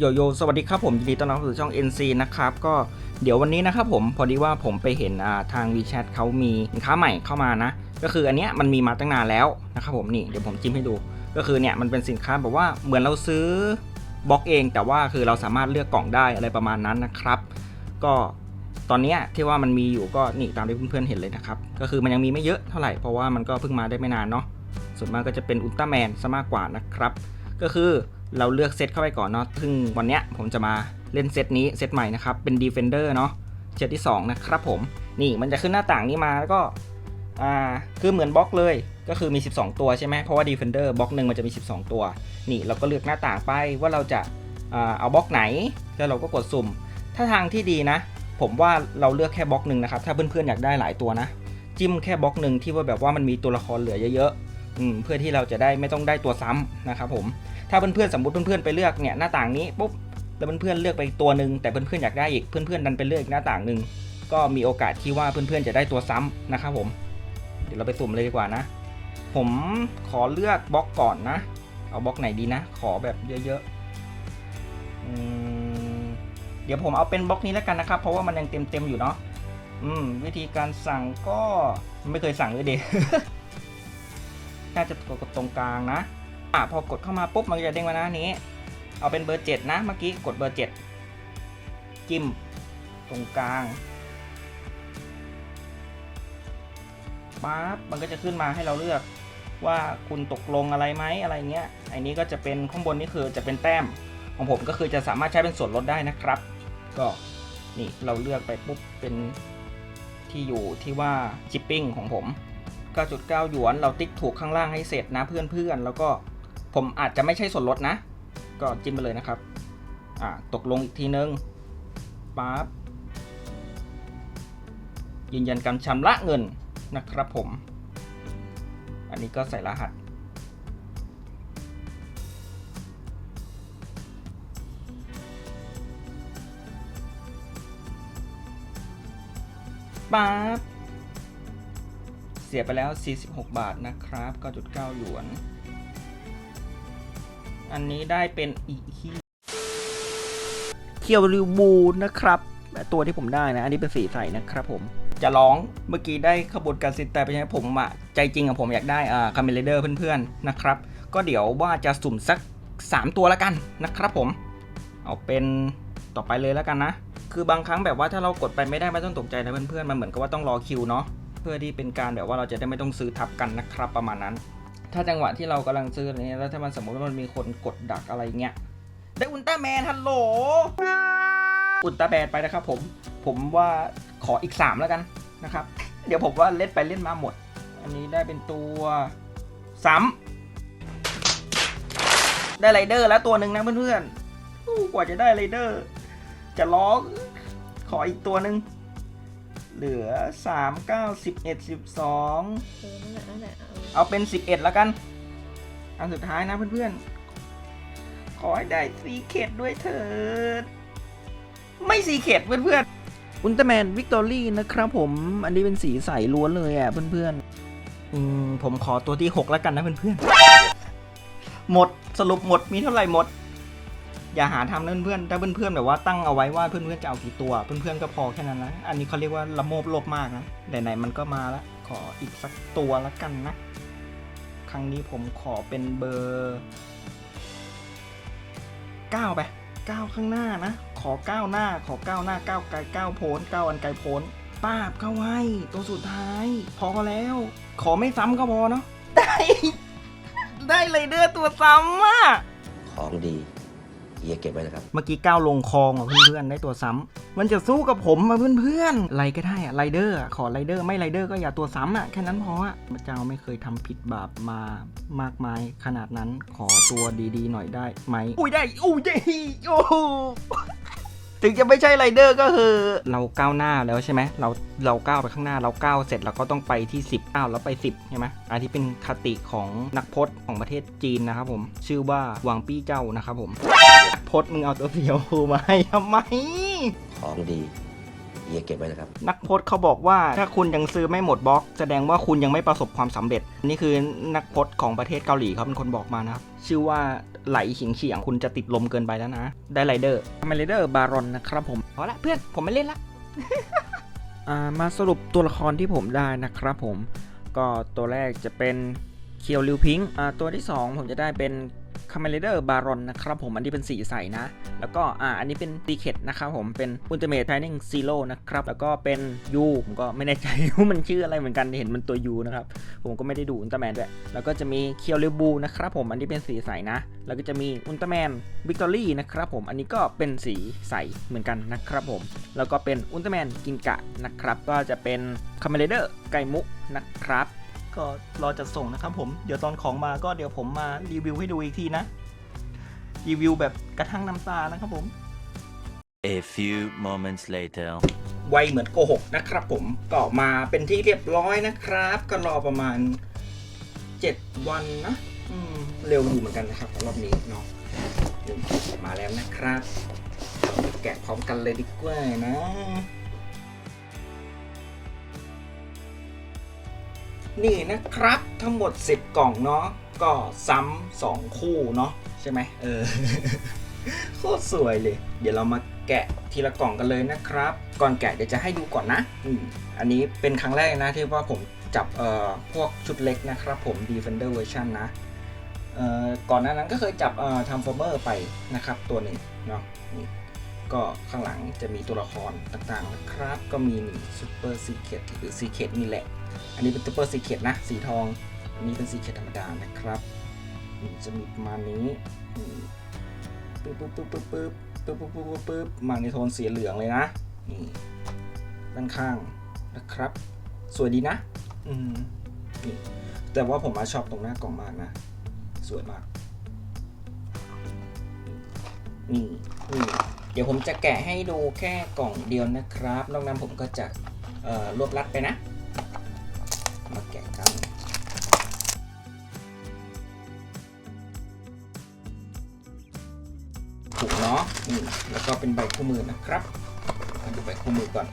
โยโย่สวัสดีครับผมยินดีต้อนรับสู่ช่อง NC นะครับก็เดี๋ยววันนี้นะครับผมพอดีว่าผมไปเห็นทาง WeChat เขามีสินค้าใหม่เข้ามานะ ก็คืออันเนี้ยมันมีมาตั้งนานแล้วนะครับผมนี่เดี๋ยวผมจิ้มให้ดู ก็คือเนี่ยมันเป็นสินค้าแบบว่าเหมือนเราซื้อบล็อกเอง แต่ว่าคือเราสามารถเลือกกล่องได้อะไรประมาณนั้นนะครับ ก็ตอนเนี้ยที่ว่ามันมีอยู่ก็นี่ตามที่เพื่อนๆเห็นเลยนะครับก็คือมันยังมีไม่เยอะเท่าไหร่เพราะว่ามันก็เพิ่งมาได้ไม่นานเนาะส่วนมากก็จะเป็นอุลตร้าแมนซะมากกว่านะครับ ก็คือ เราเลือกเซตเข้าไปก่อนเนาะ ซึ่งวันเนี้ยผมจะมาเล่นเซตนี้เซตใหม่นะครับ เป็น Defender เนาะเซตที่ 2 นะครับผม นี่มันจะขึ้นหน้าต่างนี้มาแล้วก็ อ่า คือเหมือนบล็อกเลย ก็คือมี 12 ตัวใช่ไหม เพราะว่า Defender บล็อกหนึ่งมันจะมี 12 ตัว นี่เราก็เลือกหน้าต่างไปว่าเราจะอ่าเอาบล็อกไหน แล้วเราก็กดสุ่ม ถ้าทางที่ดีนะ ผมว่าเราเลือกแค่บล็อกหนึ่งนะครับ ถ้าเพื่อนๆอยากได้หลายตัวนะ จิ้มแค่บล็อกหนึ่งที่ว่าแบบว่ามันมีตัวละครเหลือเยอะๆอืมเพื่อที่เราจะได้ไม่ต้องได้ตัวซ้ำนะครับผม ถ้าเพื่อนๆสมมติเพื่อนๆไปเลือกเนี่ยหน้าต่างนี้ปุ๊บแล้วเพื่อนๆเลือกไปตัวหนึ่งแต่เพื่อนๆอยากได้อีกเพื่อนๆดันไปเลือกอีกหน้าต่างหนึ่งก็มีโอกาสที่ว่าเพื่อนๆจะได้ตัวซ้ำนะครับผม เดี๋ยวเราไปสุ่มเลยดีกว่านะ ผมขอเลือกบล็อกก่อนนะ เอาบล็อกไหนดีนะ ขอแบบเยอะๆเดี๋ยวผมเอาเป็นบล็อกนี้แล้วกันนะครับ เพราะว่ามันยังเต็มๆอยู่เนาะอืม วิธีการสั่งก็ไม่เคยสั่งเลยเด็กน่าจะกดตรงกลางนะ อะพอกดเข้ามาปุ๊บมันก็จะเด้งมาหน้านี้ เอาเป็นเบอร์ 7 นะเมื่อกี้กดเบอร์ 7 จิ้มตรงกลางปั๊บมันก็จะขึ้นมาให้เราเลือกว่าคุณตกลงอะไรไหมอะไรเงี้ยไอันนี้ก็จะเป็นข้างบนนี่คือจะเป็นแต้มของผมก็คือจะสามารถใช้เป็นส่วนลดได้นะครับ ก็นี่เราเลือกไปปุ๊บเป็นที่อยู่ที่ว่าชิปปิ้งของผม9.9หยวนเราติ๊กถูกข้างล่างให้เสร็จนะเพื่อนๆแล้วก็ ผมอาจจะไม่ใช่ส่วนลดนะ ก็จิ้มไปเลยนะครับ อ่าตกลงอีกทีนึงปั๊บยืนยันการชำระเงินนะครับผม อันนี้ก็ใส่รหัส ปั๊บ เสียไปแล้ว 46 บาทนะครับ 9.9 หยวน อันนี้ได้เป็นอีคีเคียวริวบูนะครับ ตัวที่ผมได้นะ อันนี้เป็นสีใสนะครับผมจะร้องเมื่อกี้ได้ขบวนการสินแต่ไปใช่ไหมผมอะใจจริงอะผมอยากได้อ่าคาเมเลเดอร์เพื่อนๆนะครับ ก็เดี๋ยวว่าจะสุ่มสัก 3 ตัวแล้วกันนะครับผม เอาเป็นต่อไปเลยแล้วกันนะ คือบางครั้งแบบว่าถ้าเรากดไปไม่ได้ไม่ต้องตกใจนะเพื่อนๆมันเหมือนกับว่าต้องรอคิวเนาะเพื่อที่เป็นการแบบว่าเราจะได้ไม่ต้องซื้อทับกันนะครับประมาณนั้น ถ้าจังหวะที่เรากำลังซื้ออะไรเงี้ยแล้วถ้ามันสมมติว่ามันมีคนกดดักอะไรเงี้ยได้อุลตร้าแมนฮัลโหลอุลตร้าแมนไปนะครับผมผมว่าขออีก 3 แล้วกันนะครับ เดี๋ยวผมว่าเล่นไปเล่นมาหมด อันนี้ได้เป็นตัวซ้ำได้ไรเดอร์แล้วตัวหนึ่งนะเพื่อนๆกว่าจะได้ไรเดอร์ จะร้อขออีกตัวหนึ่ง เหลือ 3 9 11 12 เออนั่นแหละนั่นแหละเออเอาเป็น 11 แล้วกัน อันสุดท้ายนะเพื่อนๆ ขอให้ได้สีเขตด้วยเถิด ไม่สีเขตเพื่อนๆอุลตร้าแมนวิกตอรี่นะครับผม อันนี้เป็นสีใสล้วนเลยอะเพื่อนๆ อืมผมขอตัวที่ 6 แล้วกันนะเพื่อนๆ หมดสรุปหมดมีเท่าไหร่หมด อย่าหาทำนะเพื่อนๆถ้าเพื่อนๆแบบว่าตั้งเอาไว้ว่าเพื่อนๆจะเอากี่ตัว เพื่อนๆก็พอแค่นั้นนะอันนี้เขาเรียกว่าละโมบโลภมากนะไหนๆมันก็มาล้วขออีกสักตัวละกันนะ ครั้งนี้ผมขอเป็นเบอร์9ไป9ข้างหน้านะ ขอ 9 หน้า ขอ 9 หน้า 9 ไกล9โพ้น9อันไกลโพ้นป้าบเข้าไว้ ตัวสุดท้าย พอแล้ว ขอไม่ซ้ำก็พอเนาะได้ ได้เลยเดอร์ตัวซ้ำอะของดี เฮียเก็บไว้นะครับ เมื่อกี้ก้าวลงคลองอะเพื่อนๆได้ตัวซ้ำมันจะสู้กับผมมาเพื่อนๆไรก็ได้อะไรเดอร์ขอไรเดอร์ไม่ไรเดอร์ก็อย่าตัวซ้ำอะแค่นั้นพออะพระเจ้าไม่เคยทำผิดบาปมามากมายขนาดนั้นขอตัวดีๆหน่อยได้ไหมอุ้ยได้อุ้ยได้โอ้โห ถึงจะไม่ใช่ไรเดอร์ก็คือ เราก้าวหน้าแล้วใช่ไหมเราเราก้าวไปข้างหน้าเราก้าวเสร็จเราก็ต้องไปที่10ก้าวแล้วไป 10ใช่ไหมอันที่เป็นคติของนักพจน์ของประเทศจีนนะครับผม ชื่อว่าหวังปี้เจ้านะครับผม พดมึงเอาตัวเสียวมาให้ทำไม ของดีเเฮียเก็บไว้นะครับ นักโพสต์เขาบอกว่าถ้าคุณยังซื้อไม่หมดบล็อก แสดงว่าคุณยังไม่ประสบความสำเร็จ นี่คือนักโพสต์ของประเทศเกาหลีเขาเป็นคนบอกมานะครับ ชื่อว่าไหลเฉียงเฉียงๆคุณจะติดลมเกินไปแล้วนะ ได้ไรเดอร์ทำไมไรเดอร์บารอนนะครับผมพอละเพื่อนผมไม่เล่นละ อ่ามาสรุปตัวละครที่ผมได้นะครับผม ก็ตัวแรกจะเป็นเคียวลิวพิงอ่าตัวที่ 2 ผมจะได้เป็น คาเมเลเดอร์บารอนนะครับผมอันนี้เป็นสีใสนะ แล้วก็อ่าอันนี้เป็นตีเคดนะครับผมเป็นอุลต m เม e ไทนิ่งซีโร่นะครับ แล้วก็เป็นยูผมก็ไม่แน่ใจว่ามันชื่ออะไรเหมือนกันเห็นมันตัวยูนะครับ ผมก็ไม่ได้ดูอุลต a แมนด้วย แล้วก็จะมีเคียวเรบูนะครับผมอันนี้เป็นสีใสนะ แล้วก็จะมีอุลต a แมนวิกตอรี่นะครับผมอันนี้ก็เป็นสีใสเหมือนกันนะครับผมแล้วก็เป็นอุลต a แมนกินกะนะครับก็จะเป็นคาเมเลเดอร์ไกมุนะครับ ก็รอจัดส่งนะครับผม เดี๋ยวตอนของมาก็เดี๋ยวผมมารีวิวให้ดูอีกทีนะ รีวิวแบบกระทั่งน้ำตานะครับผม A few moments later. ไวเหมือนโกหกนะครับผมก็มาเป็นที่เรียบร้อยนะครับ ก็รอประมาณ 7 วันนะอืมเร็วอยู่เหมือนกันนะครับรอบนี้เนาะนี่มาแล้วนะครับเราไปแกะพร้อมกันเลยดีกว่านะ นี่นะครับ ทั้งหมด 10 กล่องเนาะก็ซ้ำสองคู่เนาะใช่ไหมเออโคตรสวยเลย เดี๋ยวเรามาแกะทีละกล่องกันเลยนะครับ ก่อนแกะเดี๋ยวจะให้ดูก่อนนะอืมอันนี้เป็นครั้งแรกนะที่ว่าผมจับเอ่อพวกชุดเล็กนะครับผม Defender Version นะเอ่อก่อนหน้านั้นก็เคยจับเอ่อ Transformer ไปนะครับ ตัวหนึ่งเนาะนี่ก็ข้างหลังจะมีตัวละครต่างๆนะครับ ก็มีนี่ Super Secret หรือ Secret นี่แหละ อันนี้เป็น Super Secret นะ สีทอง อันนี้เป็น Secret ธรรมดานะครับจะมีประมาณนี้ปึ๊บปึ๊บปึ๊บปึ๊บปึ๊บปึ๊บปึ๊บปึ๊บปึ๊บปึ๊บมาในโทนสีเหลืองเลยนะนี่ด้านข้างนะครับ สวยดีนะ อืมนี่แต่ว่าผมมาชอบตรงหน้ากล่องมากนะ สวยมากนี่นี่เดี๋ยวผมจะแกะให้ดูแค่กล่องเดียวนะครับ นอกนั้นผมก็จะรวบรัดไปนะ มาแกะกันถุงเนาะนี่แล้วก็เป็นใบคู่มือนะครับมาดูใบคู่มือก่อน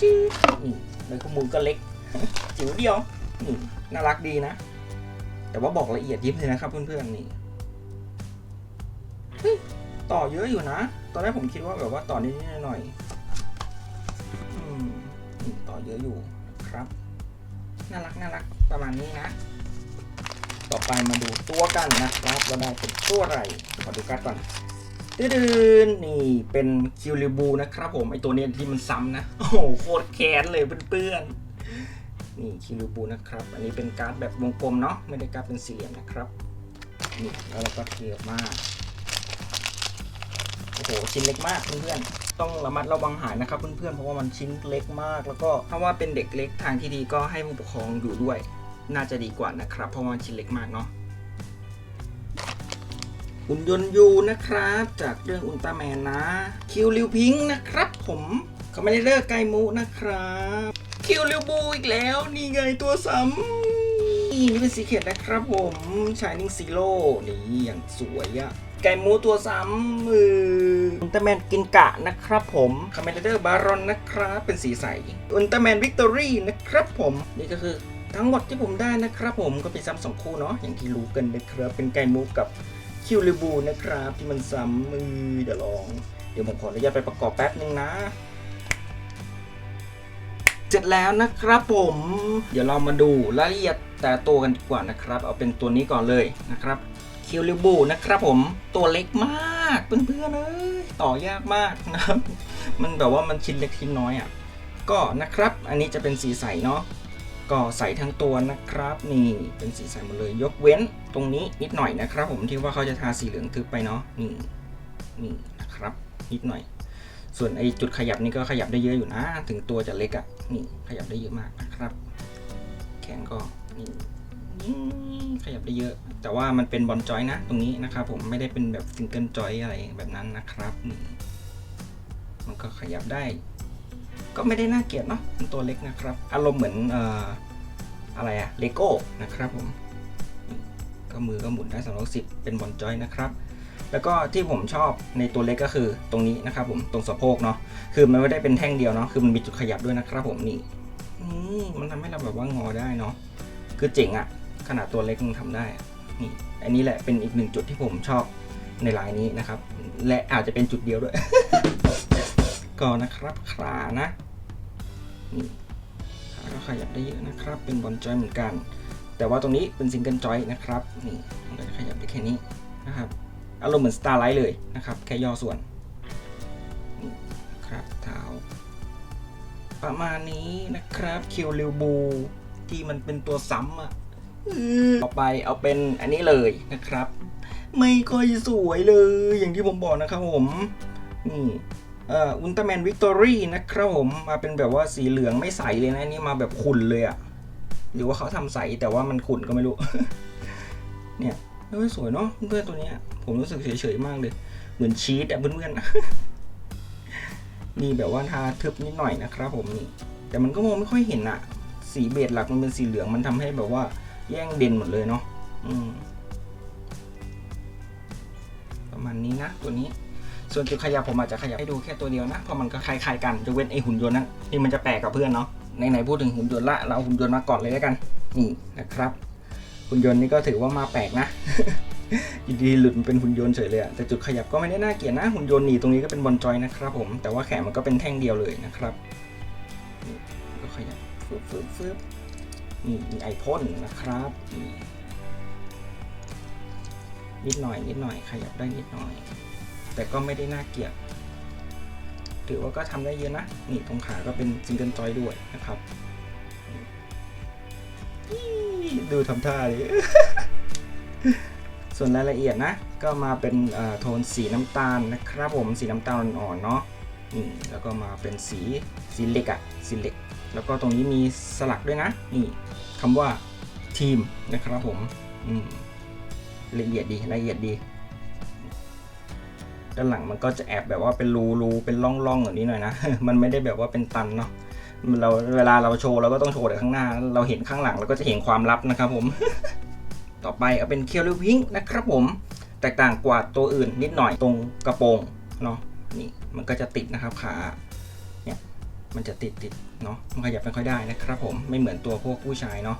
จี๊ดนี่ใบคู่มือก็เล็กจิ๋วเดียวนี่น่ารักดีนะ แต่ว่าบอกละเอียดยิบเลยนะครับ เพื่อนๆนี่ต่อเยอะอยู่นะ ตอนแรกผมคิดว่าแบบว่าต่อนิดๆหน่อยๆอืมต่อเยอะอยู่ครับ น่ารักน่ารักประมาณนี้นะ ต่อไปมาดูตัวกันนะครับว่าได้เป็นตัวอะไรขอดูการ์ดก่อนตื้นนี่เป็นคิวริบูนะครับผมไอตัวนี้ที่มันซ้ำนะ โอ้โหโคตรแค้นเลยเพื่อนๆนี่คิวริบูนะครับ อันนี้เป็นการ์ดแบบวงกลมเนาะไม่ได้การ์ดเป็นสี่เหลี่ยมนะครับนี่แล้วเราก็เทียบมากโอ้โหชิ้นเล็กมากเพื่อนๆ ต้องระมัดระวังหายนะครับ เพื่อนๆเพราะว่ามันชิ้นเล็กมาก แล้วก็ถ้าว่าเป็นเด็กเล็กทางที่ดีก็ให้ผู้ปกครองอยู่ด้วย น่าจะดีกว่านะครับ เพราะมันชิ้นเล็กมากเนาะหุ่นยนต์ยูนะครับ จากเรื่องอุลตร้าแมนนะ คิวริวพิงค์นะครับ ผมคอมเมนเดอร์ไกมูนะครับ คิวริวบูอีกแล้ว นี่ไงตัวซ้ำนี่เป็นสีเขียดนะครับผมชายนิ่งซีโร่นี่อย่างสวยอะ ไก่หมูตัวซ้ำมืออุลตร้าแมนกินกะนะครับผมคอมเมนเดอร์บารอนนะครับ เป็นสีใสอุลตร้าแมนวิกตอรี่นะครับผม นี่ก็คือทั้งหมดที่ผมได้นะครับผมก็เป็นซ้ำสองคู่เนาะอย่างที่รู้กันนะครับ เป็นไก่มูกับคิวริบูนะครับ ที่มันซ้ำมือเดี๋ยวลอง เดี๋ยวผมขออนุญาตไปประกอบแป๊บนึงนะเสร็จแล้วนะครับผม เดี๋ยวเรามาดูรายละเอียดแต่ตัวกันดีกว่านะครับ เอาเป็นตัวนี้ก่อนเลยนะครับ คิวริบูนะครับผมตัวเล็กมากเพื่อนๆเอ้ยต่อยากมากนะครับ มันแบบว่ามันชิ้นเล็กชิ้นน้อยอะก็นะครับอันนี้จะเป็นสีใสเนาะก็ใสทั้งตัวนะครับนี่เป็นสีใสหมดเลยยกเว้นตรงนี้นิดหน่อยนะครับ ผมที่ว่าเขาจะทาสีเหลืองทึบไปเนาะนี่นี่นะครับนิดหน่อย ส่วนไอจุดขยับนี่ก็ขยับได้เยอะอยู่นะ ถึงตัวจะเล็กอะ่ะนี่ขยับได้เยอะมากนะครับ แขนก็นี่ ขยับได้เยอะ แต่ว่ามันเป็นบอลจอยนะตรงนี้นะครับผมไม่ได้เป็นแบบซิงเกิลจอยอะไรแบบนั้นนะครับนี่มันก็ขยับได้ ก็ไม่ได้น่าเกลียดเนาะเป็นตัวเล็กนะครับ อารมณ์เหมือนเอ่ออะไรอะเลโก้นะครับผมก็มือก็หมุนได้360เป็นบอลจอยนะครับแล้วก็ที่ผมชอบในตัวเล็กก็คือตรงนี้นะครับผมตรงสะโพกเนาะคือมันไม่ได้เป็นแท่งเดียวเนาะคือมันมีจุดขยับด้วยนะครับผมนี่นี่มันทำให้เราแบบว่างอได้เนาะคือเจ๋งอะ ขนาดตัวเล็กมันทำได้นี่อันนี้แหละเป็นอีกหนึ่งจุดที่ผมชอบในลายนี้นะครับ และอาจจะเป็นจุดเดียวด้วย ก็นะครับขานะนี่ขาก็ขยับได้เยอะนะครับ เป็นบอลจอยเหมือนกัน แต่ว่าตรงนี้เป็นซิงเกิลจอยนะครับนี่มันก็จะขยับได้แค่นี้นะครับอารมณ์เหมือนสตาร์ไลท์เลยนะครับ แค่ย่อส่วนนี่ครับเท้าประมาณนี้นะครับคิวริวบูที่มันเป็นตัวซ้ำอะ ต่อไปเอาเป็นอันนี้เลยนะครับ ไม่ค่อยสวยเลยอย่างที่ผมบอกนะครับผมนี่เอ่ออุลตร้าแมนวิกตอรี่นะครับผมมาเป็นแบบว่าสีเหลืองไม่ใสเลยนะอันนี่มาแบบขุ่นเลยอะหรือว่าเขาทำใสแต่ว่ามันขุ่นก็ไม่รู้ เนี่ยเฮ้ยสวยเนาะเพื่อนๆตัวเนี้ย ผมรู้สึกเฉยๆมากเลย เหมือนชีสอะเพื่อนๆมีแบบว่าทาทึบนิดหน่อยนะครับ ผมนี่แต่มันก็มองไม่ค่อยเห็นอะสีเบสหลักมันเป็นสีเหลืองมันทำให้แบบว่า แย่งเด่นหมดเลยเนาะประมาณนี้นะตัวนี้ ส่วนจุดขยับผมอาจจะขยับให้ดูแค่ตัวเดียวนะ เพราะมันก็คล้ายๆกันจะเว้นไอหุ่นยนต์นั้นนี่มันจะแปลกกับเพื่อนเนาะไหนๆพูดถึงหุ่นยนต์ละเราเอาหุ่นยนต์มาก่อนเลยแล้วกัน นี่นะครับ หุ่นยนต์นี่ก็ถือว่ามาแปลกนะอยู่ดีหลุดมันเป็นหุ่นยนต์เฉยเลยอะแต่จุดขยับก็ไม่ได้น่าเกลียดนะหุ่นยนต์นี่ตรงนี้ก็เป็นบอลจอยนะครับผมแต่ว่าแขนมันก็เป็นแท่งเดียวเลยนะครับก็ขยับฟึบฟึบฟึบ นี่มีไอพ่นนะครับนิดหน่อยนิดหน่อยขยับได้นิดหน่อย แต่ก็ไม่ได้น่าเกลียดถือว่าก็ทำได้เยอะนะ นี่ตรงขาก็เป็นซิงเกิลจอยด้วยนะครับ ดูทำท่าดิส่วนรายละเอียดนะ ก็มาเป็นโทนสีน้ำตาลนะครับผมสีน้ำตาลอ่อนๆเนาะแล้วก็มาเป็นสีสีเล็กอะสีเล็ก แล้วก็ตรงนี้มีสลักด้วยนะ นี่คำว่าทีมนะครับผมอืมละเอียดดีละเอียดดี ด้านหลังมันก็จะแอบแบบว่าเป็นรูรูเป็นร่องร่องแบบนี้หน่อยนะ มันไม่ได้แบบว่าเป็นตันเนาะเราเวลาเราโชว์เราก็ต้องโชว์แต่ข้างหน้า เราเห็นข้างหลังเราก็จะเห็นความลับนะครับผม ต่อไปเอาเป็นเคียวลิวิงนะครับผม แตกต่างกว่าตัวอื่นนิดหน่อยตรงกระโปรงเนาะนี่มันก็จะติดนะครับขา มันจะติดติดเนาะมันขยับไม่ค่อยได้นะครับผมไม่เหมือนตัวพวกผู้ชายเนาะ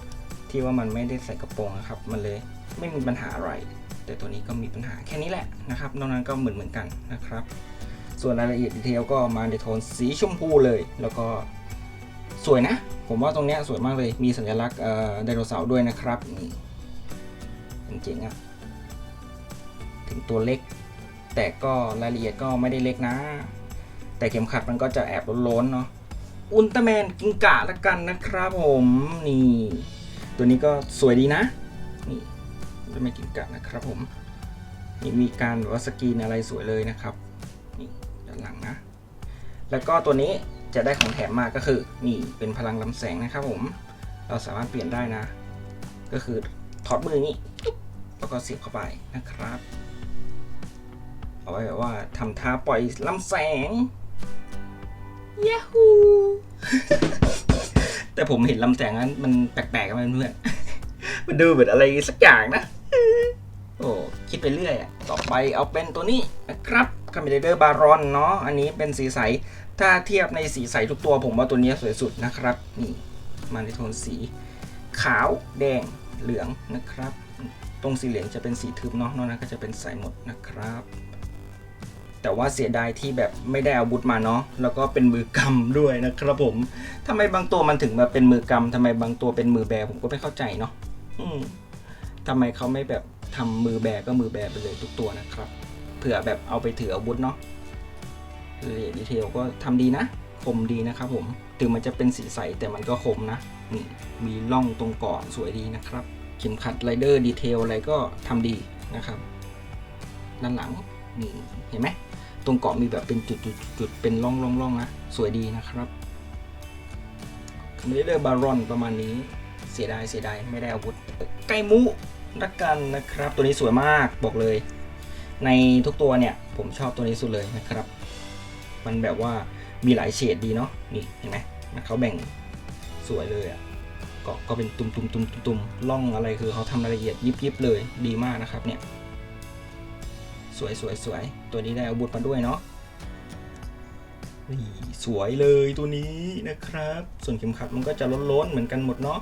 ที่ว่ามันไม่ได้ใส่กระโปรงนะครับ มันเลยไม่มีปัญหาอะไร แต่ตัวนี้ก็มีปัญหาแค่นี้แหละนะครับนอกนั้นก็เหมือนเหมือนกันนะครับ ส่วนรายละเอียดดีเทลก็มาในโทนสีชมพูเลย แล้วก็สวยนะ ผมว่าตรงเนี้ยสวยมากเลยมีสัญลักษณ์เอ่อไดโนเสาร์ด้วยนะครับนี่เจ๋งๆอะถึงตัวเล็ก แต่ก็รายละเอียดก็ไม่ได้เล็กนะ แต่เข็มขัดมันก็จะแอบล้นๆเนาะ อุลตร้าแมนกิงกะละกันนะครับผมนี่ ตัวนี้ก็สวยดีนะ นี่อุลตร้าแมนกิงกะนะครับผมนี่มีการแบบว่าสกรีนอะไรสวยเลยนะครับนี่ด้านหลังนะ แล้วก็ตัวนี้จะได้ของแถมมาก็คือ นี่เป็นพลังลำแสงนะครับผม เราสามารถเปลี่ยนได้นะ ก็คือถอดมือนี้แล้วก็เสียบเข้าไปนะครับ เอาไว้แบบว่าทำท่าปล่อยลำแสงย a ฮู แต่ผมเห็นลำแสงนั้นมันแปลกๆกันเพื่อนๆมันดูเหมือนอะไรสักอย่างนะ โอ้คิดไปเรื่อยอะต่อไปเอาเป็นตัวนี้นะครับคาเมเดอร์บารอนเนาะอันนี้เป็นสีใส ถ้าเทียบในสีใสทุกตัวผมว่าตัวนี้สวยสุดนะครับ นี่มาในโทนสี ขาวแดงเหลืองนะครับ ตรงสีเหลืองจะเป็นสีทึบเนาะนอกนั้นก็จะเป็นใสหมดนะครับ แต่ว่าเสียดายที่แบบไม่ได้อาวุธมาเนาะแล้วก็เป็นมือกำด้วยนะครับผมทำไมบางตัวมันถึงมาเป็นมือกำทำไมบางตัวเป็นมือแบผมก็ไม่เข้าใจเนาะอืมทำไมเขาไม่แบบทำมือแบก็มือแบไปเลยทุกตัวนะครับเผื่อแบบเอาไปถืออาวุธเนาะเลยดีเทลก็ทำดีนะคมดีนะครับผมถึงมันจะเป็นสีใสแต่มันก็คมนะนี่มีร่องตรงก่อนสวยดีนะครับ เข็มขัดไรเดอร์ดีเทลอะไรก็ทำดีนะครับ ด้านหลัง นี่เห็นไหมตรงเกาะมีแบบเป็นจุดๆจุดเป็นร่องร่องร่องนะสวยดีนะครับไรเดอร์บารอนประมาณนี้เสียดายเสียดายไม่ได้อาวุธ ไกมุรักกันนะครับ ตัวนี้สวยมากบอกเลย ในทุกตัวเนี่ยผมชอบตัวนี้สุดเลยนะครับ มันแบบว่ามีหลายเฉดดีเนาะนี่เห็นไหมเขาแบ่งสวยเลยอะก็ก็เป็นตุ่มตุ่มตุ่มตุ่มตุ่มล่องอะไรคือเขาทำรายละเอียดยิบยิบเลยดีมากนะครับเนี่ย สวยสวยสวยตัวนี้ได้อาวุธมาด้วยเนาะนี่สวยเลยตัวนี้นะครับ ส่วนเข็มขัดมันก็จะล้นๆเหมือนกันหมดเนาะ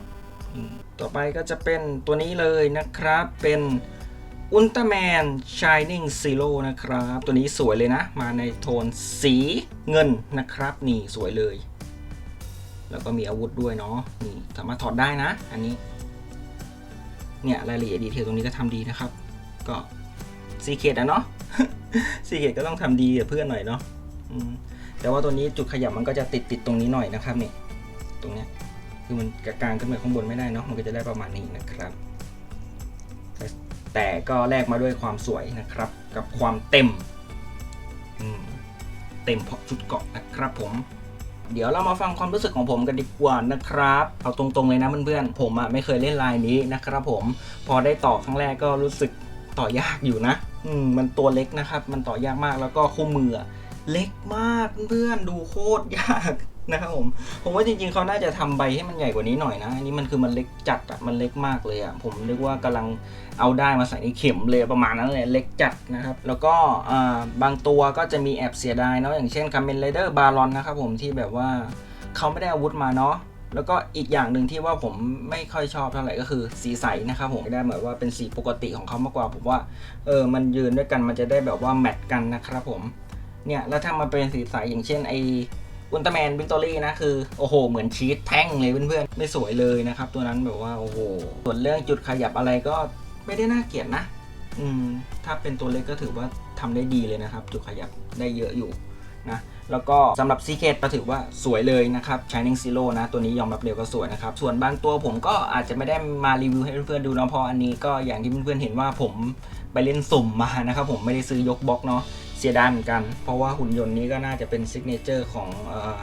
ต่อไปก็จะเป็นตัวนี้เลยนะครับ เป็นอุลตร้าแมน Shining Zero นะครับ ตัวนี้สวยเลยนะ มาในโทนสีเงินนะครับ นี่สวยเลย แล้วก็มีอาวุธด้วยเนาะนี่สามารถถอดได้นะ อันนี้ เนี่ยรายละเอียดดีเทลตรงนี้ก็ทำดีนะครับ ก็ ซีเคดอะเนาะซีเคดก็ต้องทำดีกับเพื่อนหน่อยเนาะแต่ว่าตัวนี้จุดขยับมันก็จะติดติดตรงนี้หน่อยนะครับนี่ตรงเนี้ยคือมันกลางขึ้นไปข้างบนไม่ได้เนาะมันก็จะได้ประมาณนี้นะครับ แต่แต่ก็แลกมาด้วยความสวยนะครับ กับความเต็มอืมเต็มเพราะชุดเกาะนะครับผมเดี๋ยวเรามาฟังความรู้สึกของผมกันดีกว่านะครับ เอาตรงๆเลยนะเพื่อนๆ ผมอะไม่เคยเล่นลายนี้นะครับผม พอได้ต่อครั้งแรกก็รู้สึกต่อยากอยู่นะ อืมมันตัวเล็กนะครับ มันต่อยากมากแล้วก็คู่มือเล็กมากเพื่อนดูโคตรยากนะครับผม ผมว่าจริงๆเขาน่าจะทำใบให้มันใหญ่กว่านี้หน่อยนะ อันนี้มันคือมันเล็กจัดอะมันเล็กมากเลยอะผมนึกว่ากำลังเอาได้มาใส่ในเข็มเลยประมาณนั้นเลยเล็กจัดนะครับ แล้วก็บางตัวก็จะมีแอบเสียดายเนาะอย่างเช่นคาเมนไรเดอร์บารอนนะครับผมที่แบบว่าเขาไม่ได้อาวุธมาเนาะ แล้วก็อีกอย่างหนึ่งที่ว่าผมไม่ค่อยชอบเท่าไหร่ก็คือสีใสนะครับผมได้เหมือนว่าเป็นสีปกติของเขามากกว่าผมว่าเออมันยืนด้วยกันมันจะได้แบบว่าแมทกันนะครับผมเนี่ยแล้วถ้ามันเป็นสีใสอย่างเช่นไออุลตร้าแมนวิกตอรี่นะคือโอ้โห เหมือนชีสแท่งเลยเพื่อนๆ ไม่สวยเลยนะครับ ตัวนั้นแบบว่าโอ้โห ส่วนเรื่องจุดขยับอะไรก็ไม่ได้น่าเกลียดนะ อืม ถ้าเป็นตัวเล็กก็ถือว่าทำได้ดีเลยนะครับ จุดขยับได้เยอะอยู่ นะแล้วก็สำหรับ Secret ก็ถือว่าสวยเลยนะครับ Shining Zero นะ ตัวนี้ยอมรับเร็วก็สวยนะครับ ส่วนบางตัวผมก็อาจจะไม่ได้มารีวิวให้เพื่อนๆดูนะเพราะอันนี้ก็อย่างที่เพื่อนๆเห็นว่าผมไปเล่นสุ่มมานะครับ ผมไม่ได้ซื้อยกบล็อกเนาะเสียดายเหมือนกัน เพราะว่าหุ่นยนต์นี้ก็น่าจะเป็นซิกเนเจอร์ของออ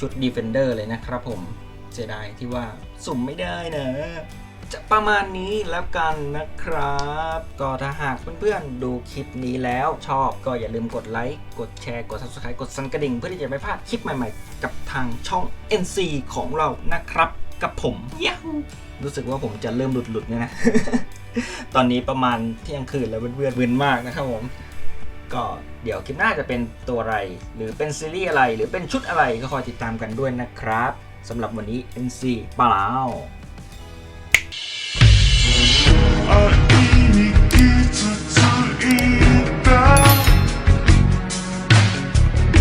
ชุด Defender เลยนะครับผมเสียดายที่ว่าสุ่มไม่ได้นะ จะประมาณนี้แล้วกันนะครับ ก็ถ้าหากเพื่อนๆดูคลิปนี้แล้วชอบก็อย่าลืมกดไลค์ กดแชร์ กด subscribe กดสั่นกระดิ่ง เพื่อที่จะไม่พลาดคลิปใหม่ๆ กับทางช่อง NC ของเรานะครับ กับผมย a ฮูรู้สึกว่าผมจะเริ่มหลุดๆเนี่ยนะ ตอนนี้ประมาณเที่ยงคืนแล้วเพื่อนๆเวินมากนะครับผมก็เดี๋ยวคลิปหน้าจะเป็นตัวอะไร หรือเป็นซีรีส์อะไร หรือเป็นชุดอะไรก็คอยติดตามกันด้วยนะครับสำหรับวันนี้ NC เปล่า I need kita tak ingin